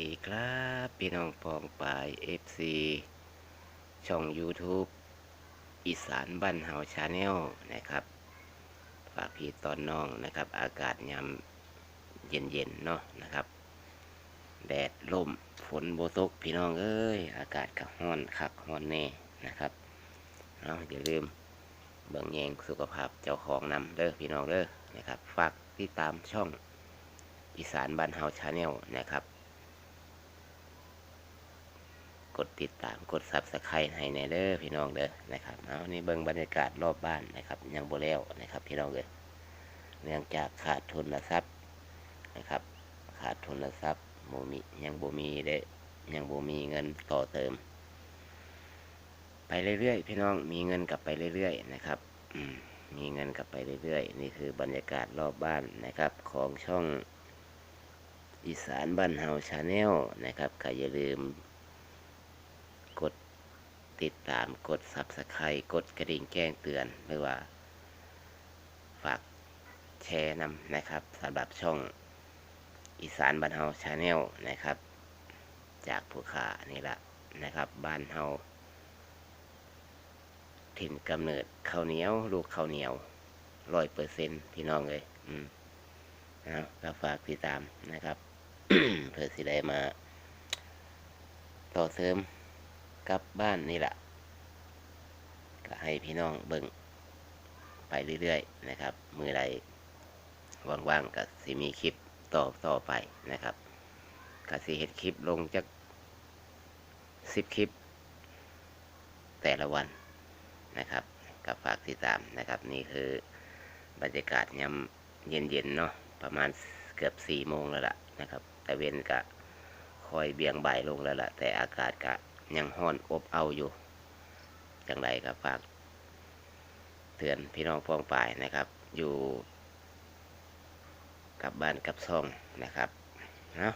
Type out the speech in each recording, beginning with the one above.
ดีครับ พี่น้องปองปลาย FC ช่อง YouTube อีสานบ้านเฮาชาแนลนะครับ ฝากพี่ตอนน้องนะครับ อากาศยามเย็นๆเนาะนะครับ แดดลมฝนโบตกพี่น้องเอ้ย อากาศก็ร้อนคักร้อนแน่นะครับเอาอย่าลืมเบิ่งแยงสุขภาพเจ้าของนำเด้อพี่น้องเด้อนะครับ ฝากติดตามช่องอีสานบ้านเฮาชาแนลนะครับ กดติดตามกดซับสไครต์ให้ในเด้อพี่น้องเด้อนะครับเอานี่เบิ่งบรรยากาศรอบบ้านนะครับ ยังโบแล้วนะครับ พี่น้องเด้อเนื่องจากขาดทุนทรัพย์นะครับ ขาดทุนทรัพย์บ่มียังโบมีได้ยังโบมีเงินต่อเติม ไปเรื่อยๆพี่น้องมีเงินกลับไปเรื่อยๆนะครับมมีเงินกลับไปเรื่อยๆ นี่คือบรรยากาศรอบบ้านนะครับ ของช่องอีสานบ้านเฮาชาแนลนะครับก็อย่าลืม กดติดตามกด Subscribe กดกระดิ่งแจ้งเตือนหรือว่า ฝากแชร์นำนะครับสำหรับช่องอีสานบ้านเฮาชาแนลนะครับ จากผู้ขานี่ละนะครับ บ้านเฮาถิ่นกำเนิดข้าวเหนียว ลูกข้าวเหนียวร้อยเปอร์เซ็นพี่น้องเลย อืมเอาก็ฝากติดตามนะครับเพื่อสิได้มา ต่อเสริม กลับบ้านนี่แหละก็ให้พี่น้องเบิ่งไปเรื่อยๆนะครับ มือใดว่างๆก็สิมีคลิปต่อต่อไปนะครับก็สิเห็ดคลิปลงจากสิบคลิป แต่ละวันนะครับก็ฝากติดตามนะครับ นี่คือบรรยากาศยามเย็นๆเนาะประมาณเกือบสี่โมงแล้วล่ะนะครับ แต่เว้นก็คอยเบี่ยงบ่ายลงแล้วล่ะ แต่อากาศก็ ยังห้อนอบเอาอยู่จังไรก็ฝากเตือนพี่น้องพ้องปายนะครับ อยู่กับบ้านกับซ่องนะครับเนาะ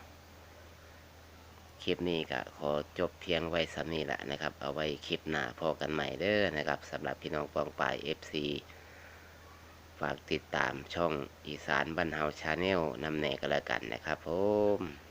คลิปนี้ก็ขอจบเพียงไว้สำนี้แหละนะครับ เอาไว้คลิปหน้าพอกันใหม่เด้อนะครับสำหรับพี่น้องปองปาย FC ฝากติดตามช่องอีสานบ้านเฮาชาแนลนำแน่กันแล้วกันนะครับผม